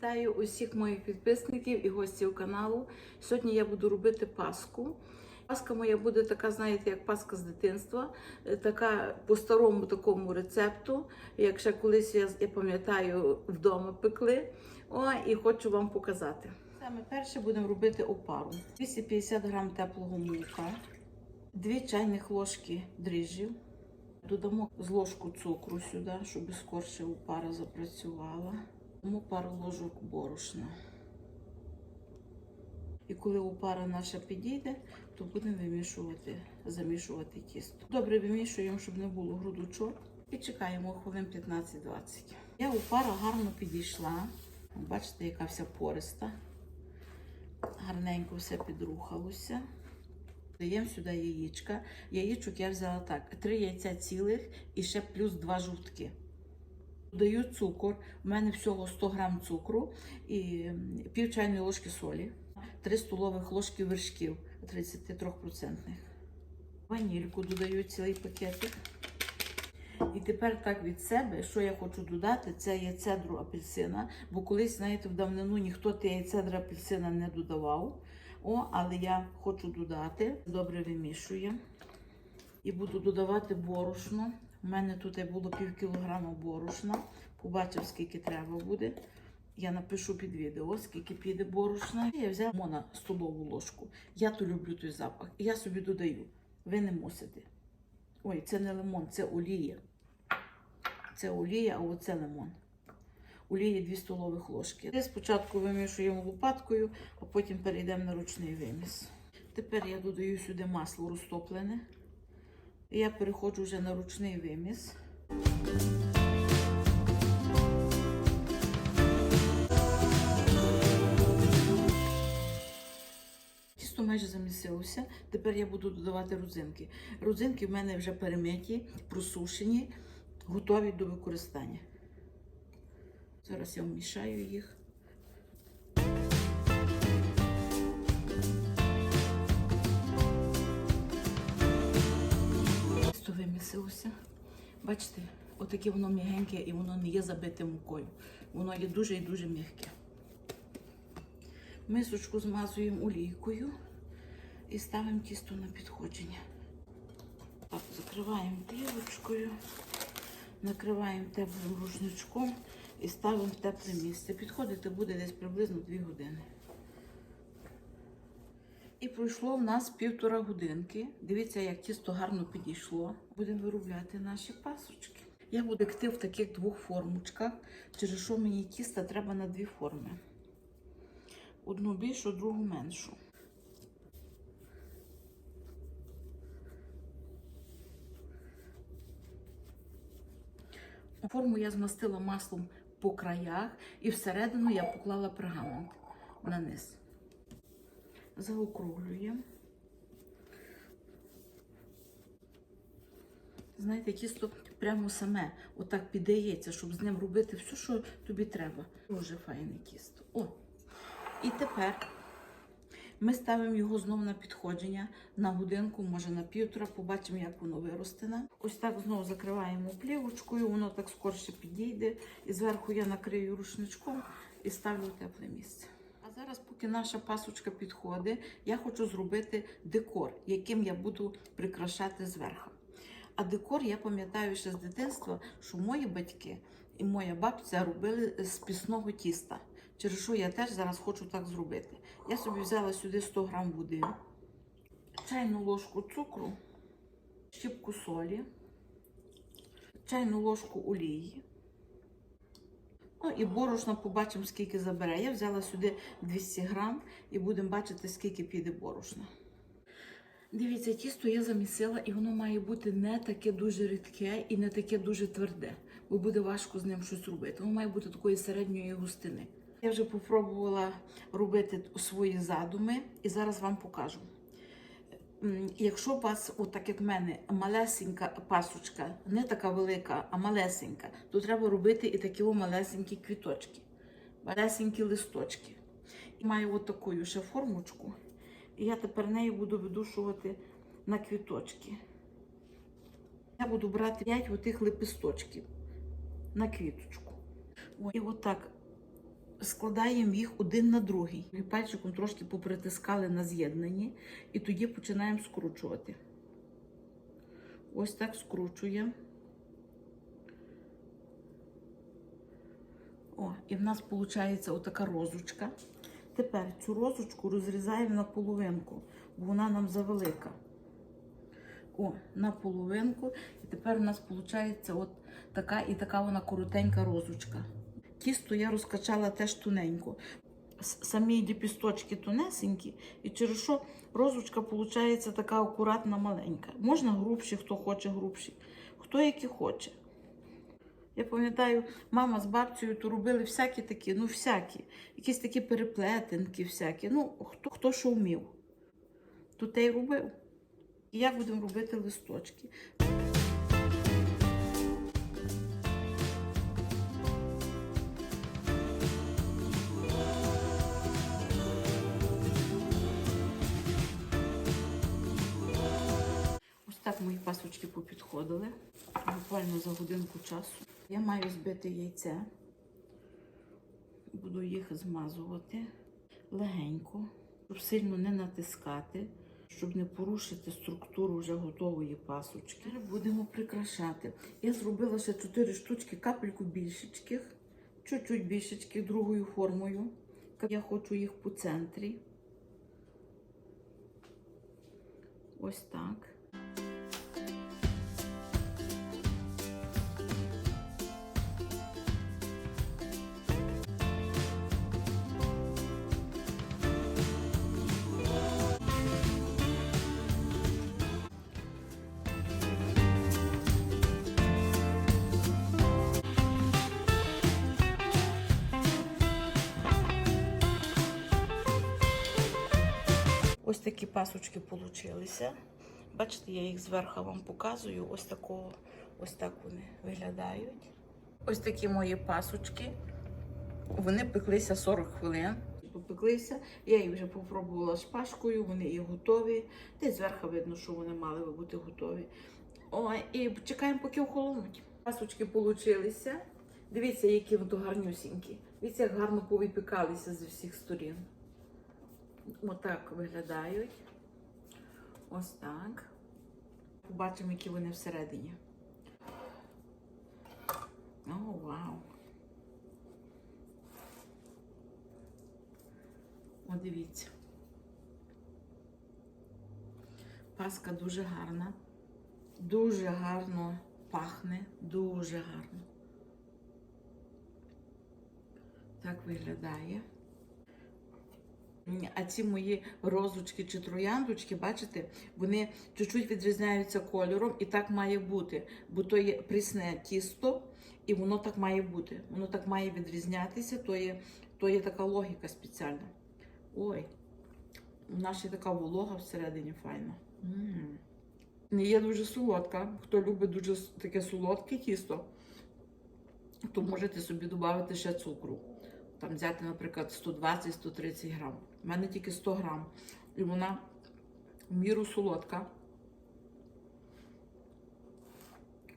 Вітаю усіх моїх підписників і гостів каналу. Сьогодні я буду робити паску. Паска моя буде така, знаєте, як паска з дитинства, е, така по старому такому рецепту, як ще колись я, я пам'ятаю, вдома пекли. О, і хочу вам показати. Саме перше будемо робити опару. 250 грам теплого молока, 2 чайних ложки дріжджів. Додамо з ложку цукру сюди, щоб скорше опара запрацювала. Дамо пару ложок борошна. І коли опара наша підійде, то будемо вимішувати, замішувати тісто. Добре вимішуємо, щоб не було грудочок. І чекаємо хвилин 15-20. Я опара гарно підійшла. Бачите, яка вся пориста. Гарненько все підрухалося. Даємо сюди яєчка. Яєчок я взяла так: три яйця цілих і ще плюс два жовтки. Додаю цукор. У мене всього 100 грам цукру і пів чайної ложки солі, 3 столових ложки вершків 33%. Ванільку додаю цілий пакетик. І тепер так від себе, що я хочу додати, це є цедру апельсина. Бо колись, знаєте, в давнину ніхто тієї цедри апельсина не додавав. О, але я хочу додати. Добре вимішую. І буду додавати борошно. У мене тут було пів кілограма борошна. Побачив, скільки треба буде. Я напишу під відео, скільки піде борошна. Я взяла мона столову ложку. Я то люблю той запах. Я собі додаю. Ви не мусите. Ой, це не лимон, це олія. Це олія, а оце лимон. Олії 2 столових ложки. Ми спочатку вимішуємо лопаткою, а потім перейдемо на ручний виміс. Тепер я додаю сюди масло розтоплене. І я переходжу вже на ручний виміс. Тісто майже замісилося. Тепер я буду додавати родзинки. Родзинки в мене вже перемиті, просушені, готові до використання. Зараз я вмішаю їх. Бачите, отаке воно м'ягеньке і воно не є забите мукою. Воно є дуже і дуже м'яке. Мисочку змазуємо олійкою і ставимо тісто на підходження. Так, закриваємо плівочкою, накриваємо теплим рушничком і ставимо в тепле місце. Підходити буде десь приблизно 2 години. І пройшло в нас півтора годинки. Дивіться, як тісто гарно підійшло. Будемо виробляти наші пасочки. Я буду пекти в таких двох формочках, через що мені тіста треба на дві форми. Одну більшу, другу меншу. Форму я змастила маслом по краях і всередину я поклала пергамент на низ. Заокруглюємо. Знаєте, тісто прямо саме отак піддається, щоб з ним робити все, що тобі треба. Дуже файне тісто. О! І тепер ми ставимо його знову на підходження на годинку, може на півтора, побачимо, як воно виросте. нам. Ось так знову закриваємо плівочкою, воно так скорше підійде. І зверху я накрию рушничком і ставлю в тепле місце. А зараз, поки наша пасочка підходить, я хочу зробити декор, яким я буду прикрашати зверху. А декор я пам'ятаю ще з дитинства, що мої батьки і моя бабця робили з пісного тіста. Через що я теж зараз хочу так зробити. Я собі взяла сюди 100 грам води, чайну ложку цукру, щіпку солі, чайну ложку олії. Ну і борошна побачимо, скільки забере. Я взяла сюди 200 грам і будемо бачити, скільки піде борошна. Дивіться, тісто я замісила, і воно має бути не таке дуже рідке і не таке дуже тверде, бо буде важко з ним щось робити. Воно має бути такої середньої густини. Я вже попробувала робити свої задуми і зараз вам покажу. Якщо у вас, отак як в мене, малесенька пасочка, не така велика, а малесенька, то треба робити і такі малесенькі квіточки, малесенькі листочки. І маю отаку ще формочку. І я тепер нею буду видушувати на квіточки. Я буду брати 5 отих лепесточків на квіточку. О, І отак складаємо їх один на другий. Пальчиком трошки попритискали на з'єднанні, і тоді починаємо скручувати. Ось так скручуємо. О, і в нас виходить отака розочка. Тепер цю розочку розрізаємо на половинку, бо вона нам завелика. О, на половинку. І тепер у нас виходить от така і така вона коротенька розочка. Тісто я розкачала теж тоненько. Самі ліпісточки тонесенькі, і через що розочка виходить така акуратна маленька. Можна грубші, хто хоче грубші, хто які хоче. Я пам'ятаю, мама з бабцею то робили всякі такі, ну всякі, якісь такі переплетинки, всякі. Ну, хто, хто що вмів, то те й робив. І як будемо робити листочки? Мої пасочки попідходили. Буквально за годинку часу. Я маю збити яйце. Буду їх змазувати легенько, щоб сильно не натискати, щоб не порушити структуру вже готової пасочки. Будемо прикрашати. Я зробила ще 4 штучки, капельку більшечких, чуть-чуть більшечки другою формою. Я хочу їх по центрі. Ось так. Ось такі пасочки получилися. Бачите, я їх зверху вам показую. Ось такого, ось так вони виглядають. Ось такі мої пасочки. Вони пеклися 40 хвилин. Попеклися, я їх вже попробувала шпажкою, вони і готові. Десь зверху видно, що вони мали би бути готові. О, і чекаємо, поки охолонуть. Пасочки получилися. Дивіться, які гарнюсінькі. Дивіться, як гарно повипікалися з усіх сторін. Отак виглядають. Ось так. Побачимо, які вони всередині. О, вау! О, дивіться. Паска дуже гарна. Дуже гарно пахне, дуже гарно. Так виглядає. А ці мої розочки чи трояндочки, бачите, вони чуть-чуть відрізняються кольором, і так має бути. Бо то є прісне тісто, і воно так має бути. Воно так має відрізнятися, то є, то є така логіка спеціальна. Ой, у нас ще така волога всередині файна. Не є дуже солодка. Хто любить дуже таке солодке тісто, то можете собі додати ще цукру. Там взяти, наприклад, 120-130 грам. У мене тільки 100 грам. І вона в міру солодка.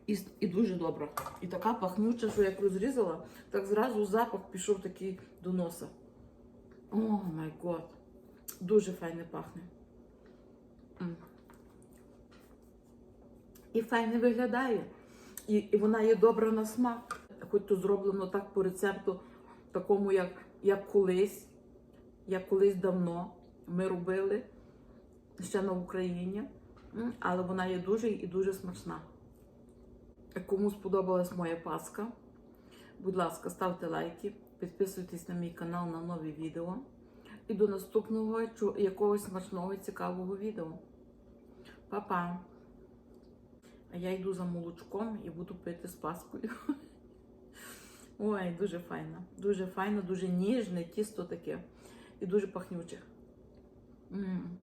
І, і дуже добра. І така пахнюча, що як розрізала, так зразу запах пішов такий до носа. О май год. Дуже файне пахне. І файне виглядає. І, і вона є добра на смак. Хоч то зроблено так по рецепту, такому, як, як колись, як колись давно ми робили ще на Україні. Але вона є дуже і дуже смачна. Кому сподобалась моя паска, будь ласка, ставте лайки, підписуйтесь на мій канал на нові відео. І до наступного якогось смачного і цікавого відео. Па-па! А я йду за молочком і буду пити з паскою. Ой, дуже файно. Дуже файно, дуже ніжне тісто таке і дуже пахнюче. М.